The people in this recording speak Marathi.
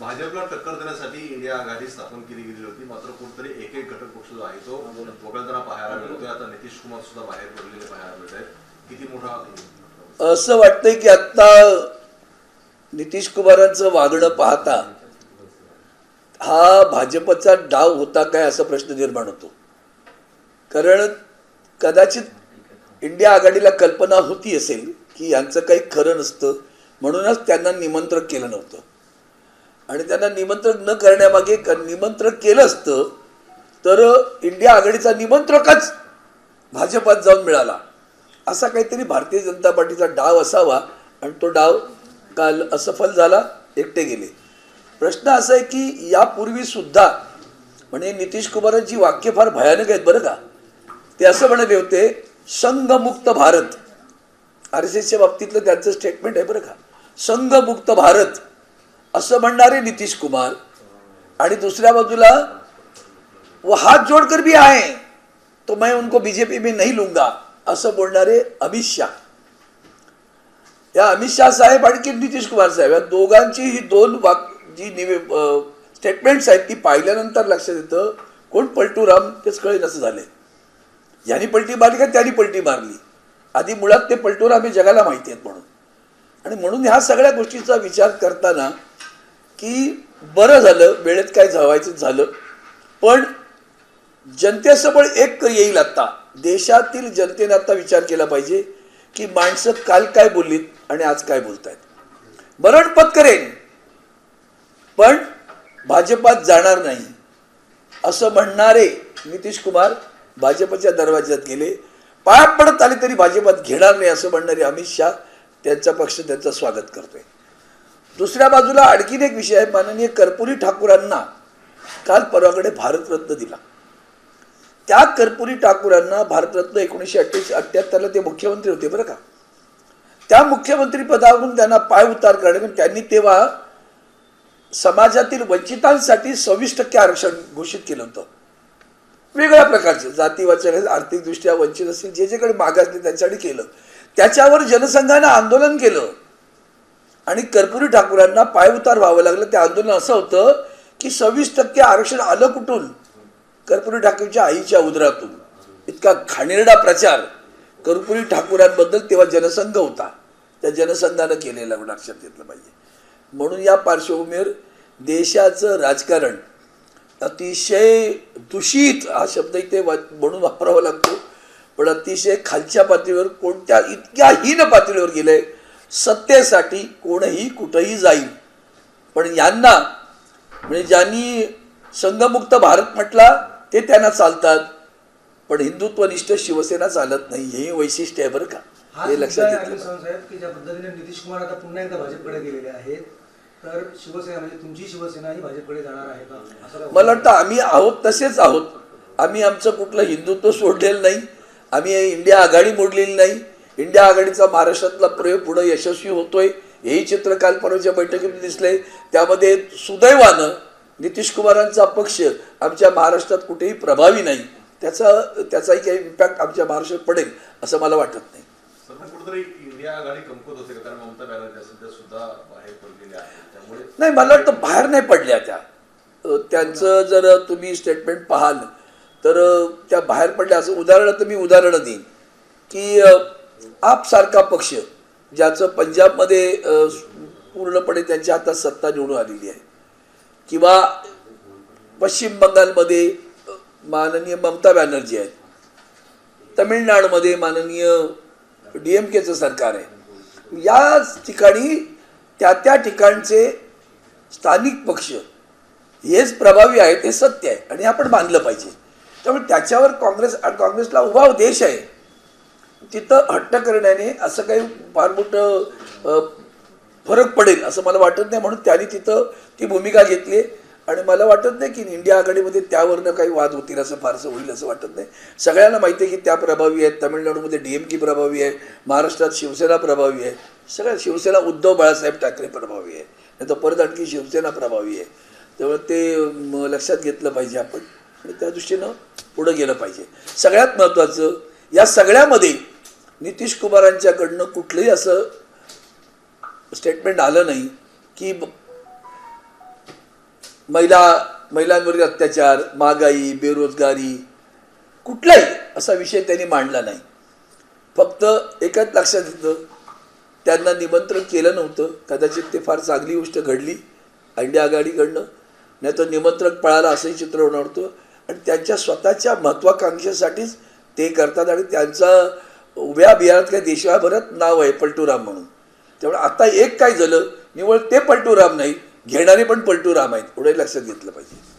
भाजपला टक्कर देण्यासाठी इंडिया आघाडी स्थापन केली गेली होती. मात्र कुठेतरी एक एक घटक पक्ष जो आहे तो वगळताना पाहायला मिळतोय. आता नितीश कुमार सुद्धा बाहेर पडलेले पाहायला मिळत आहेत किती मोठा असं वाटतंय की आत्ता नितीश कुमारांचं वागणं पाहता हा भाजपचा डाव होता काय असा प्रश्न निर्माण होतो. कारण कदाचित इंडिया आघाडीला कल्पना होती असेल की यांचं काही खरं नसतं. म्हणूनच त्यांना निमंत्रण केलं नव्हतं. आणि त्यांना निमंत्रण न करण्यामागे क- निमंत्रण केलं असतं तर इंडिया आघाडीचा निमंत्रकच भाजपात जाऊन मिळाला. असा काहीतरी भारतीय जनता पार्टीचा डाव असावा आणि तो डाव काल असफल झाला एकटे गेले. प्रश्न असा आहे की यापूर्वी सुद्धा म्हणजे नितीश कुमारांची वाक्य फार भयानक आहेत बरं का. ते असं म्हणाले होते संघमुक्त भारत. आर एस एसच्या बाबतीतलं त्यांचं स्टेटमेंट आहे बरं का. संघमुक्त भारत. असं म्हणणारे नितीश कुमार. आणि दुसऱ्या बाजूला व हात जोडकर भी आहे. तो मैं उनको बीजेपी में नहीं लूंगा. असं बोलणारे अमित शाह. या अमित शाह साहेब आणखी नितीश कुमार साहेब या दोघांची ही दोन वाक जी निवे स्टेटमेंट्स आहेत ती पाहिल्यानंतर लक्षात येतं कोण पलटूराम तेच कळेल असं झालंय यांनी पलटी मारली का? त्यांनी पलटी मारली. आधी मुळात ते पलटूराम हे जगाला माहिती आहेत म्हणून. आणि म्हणून ह्या सगळ्या गोष्टीचा विचार करताना की बरं झालं वेळेत काय झवायचं झालं. पण जनतेसमोर एक येईल आता. देशातील जनतेने आता विचार केला पाहिजे की माणसं काल काय बोललीत आणि आज काय बोलतायत. मरणपत करेन पण भाजपात जाणार नाही. असं म्हणणारे नितीश कुमार भाजपच्या दरवाज्यात गेले. पाया पडत आले तरी भाजपात घेणार नाही असं म्हणणारे अमित शाह त्यांचा पक्ष त्यांचं स्वागत करतोय. दुसऱ्या बाजूला आणखीन एक विषय आहे माननीय कर्पुरी ठाकूरांना काल परवाकडे भारतरत्न दिला. त्या कर्पुरी ठाकूरांना भारतरत्न एकोणीसशे अठ्ठ्याऐंशी अठ्ठ्याहत्तरला ते मुख्यमंत्री होते बरं का. त्या मुख्यमंत्री पदावरून त्यांना पाय उतार करणे पण त्यांनी तेव्हा समाजातील वंचितांसाठी सव्वीस टक्के आरक्षण घोषित केलं होतं. वेगळ्या प्रकारचे जातीवाचक आर्थिकदृष्ट्या वंचित असतील जे जेकडे मागासले त्यांच्यासाठी केलं. त्याच्यावर जनसंघानं आंदोलन केलं. आणि कर्पुरी ठाकूरांना पायउतार व्हावं लागलं. ते आंदोलन असं होतं की सव्वीस टक्के आरक्षण आलं कुठून? कर्पुरी ठाकूरच्या आईच्या उदरातून. इतका घाणेरडा प्रचार कर्पुरी ठाकूरांबद्दल तेव्हा जनसंघ होता. त्या जनसंघानं केलेला लक्षात घेतलं पाहिजे. म्हणून या पार्श्वभूमीवर देशाचं राजकारण अतिशय दूषित हा शब्द इथे वा- म्हणून वापरावा लागतो. पण अतिशय खालच्या पातळीवर कोणत्या इतक्या हीन पातळीवर गेलंय सत्तेसाठी कोणही कुठंही जाईल. पण यांना म्हणजे ज्यांनी संघमुक्त भारत म्हटला ते त्यांना चालतात. पण हिंदुत्वनिष्ठ शिवसेना चालत नाही हे वैशिष्ट्य आहे बरं का. हा लक्षात की ज्या पद्धतीने नितीश कुमार आता पुन्हा एकदा भाजपकडे गेलेले आहेत तर शिवसेना म्हणजे तुमची शिवसेना ही भाजपकडे जाणार आहे का? मला वाटतं आम्ही आहोत तसेच आहोत. आम्ही आमचं कुठलं हिंदुत्व सोडलेलं नाही. आम्ही इंडिया आघाडी मोडलेली नाही. इंडिया आघाडीचा महाराष्ट्रातला प्रयोग पुढे यशस्वी होतोय हेही चित्र काल परवाच्या बैठकीत दिसलंय. त्यामध्ये सुदैवानं नितीश कुमारांचा पक्ष आमच्या महाराष्ट्रात कुठेही प्रभावी नाही. त्याचा त्याचाही काही इम्पॅक्ट आमच्या महाराष्ट्रात पडेल असं मला वाटत नाही. नाही मला वाटतं बाहेर नाही पडल्या त्या. त्यांचं जर तुम्ही स्टेटमेंट पाहाल तर त्या बाहेर पडल्या असं उदाहरण तर मी उदाहरणं देईन. की आपसारखा पक्ष ज्याचं पंजाबमध्ये पूर्णपणे त्यांच्या हातात सत्ता निवडून आलेली आहे. किंवा पश्चिम बंगालमध्ये माननीय ममता बॅनर्जी आहेत. तमिळनाडूमध्ये माननीय डी एम केचं सरकार आहे. या ठिकाणी त्या त्या ठिकाणचे स्थानिक पक्ष हेच प्रभावी आहेत हे सत्य आहे. आणि आपण मानलं पाहिजे. त्यामुळे त्याच्यावर काँग्रेस काँग्रेसला उभा देश आहे. तिथं हट्ट करण्याने असं काही फार मोठं फरक पडेल असं मला वाटत नाही. म्हणून त्यांनी तिथं ती भूमिका घेतली. आणि मला वाटत नाही की इंडिया आघाडीमध्ये त्यावरनं काही वाद होतील असं फारसं होईल असं वाटत नाही. सगळ्यांना माहिती आहे की त्या प्रभावी आहेत. तमिळनाडूमध्ये डी एम के प्रभावी आहे. महाराष्ट्रात शिवसेना प्रभावी आहे. सगळ्या शिवसेना उद्धव बाळासाहेब ठाकरे प्रभावी आहे. नाही तर परत आणखी शिवसेना प्रभावी आहे. त्यामुळे ते लक्षात घेतलं पाहिजे आपण. आणि त्या दृष्टीनं पुढं गेलं पाहिजे. सगळ्यात महत्त्वाचं या सगळ्यामध्ये नितीश कुमारांच्याकडनं कुठलंही असं स्टेटमेंट आलं नाही की महिला महिलांवरील अत्याचार महागाई बेरोजगारी कुठलाही असा विषय त्यांनी मांडला नाही. फक्त एकच लक्षात येतं त्यांना निमंत्रण केलं नव्हतं. कदाचित ते फार चांगली गोष्ट घडली इंडिया आघाडीकडनं नाही तर निमंत्रण पळाला असंही चित्र होणार होतं. आणि त्यांच्या स्वतःच्या महत्त्वाकांक्षेसाठीच ते करतात आणि त्यांचा उभ्या बिहारात काय नाव आहे पलटूराम म्हणून. त्यामुळे आता एक काय झालं? निवळ ते पलटूराम नाही घेणारे पण पलटूराम आहेत. एवढं लक्षात घेतलं पाहिजे.